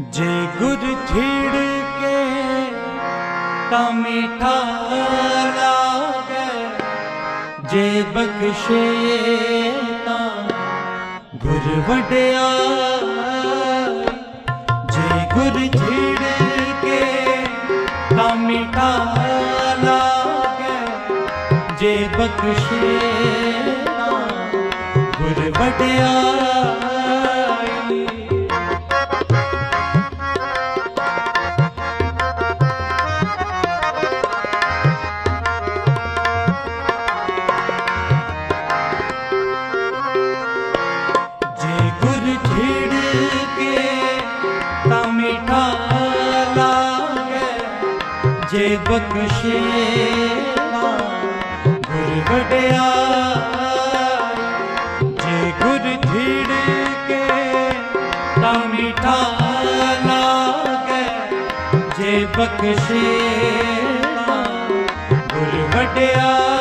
ਜੇ ਗੁਰ ਛਿੜ ਤਾਂ ਮਿਠਾ ਲਾਗੇ। ਜੇ ਬਖਸ਼ੇ ਤਾਂ ਗੁਰ ਵਡਿਆ ਜੇ ਗੁਰ ਛਿੜ ਕੇ ਤਾਂ ਮਿਠਾ ਲਾਗੇ। ਜੇ ਬਖਸ਼ੇ ਤਾਂ ਗੁਰ ਵਡਿਆ ਜੇ ਬਖਸ਼ੇ ਤਾਂ ਗੁਰ ਵਡਿਆ ਜੇ ਗੁਰ ਛਿੜ ਤਾਂ ਮਿਠਾ ਲਾਗੇ। ਜੇ ਬਖਸ਼ੇ ਤਾਂ ਗੁਰ ਵਡਿਆ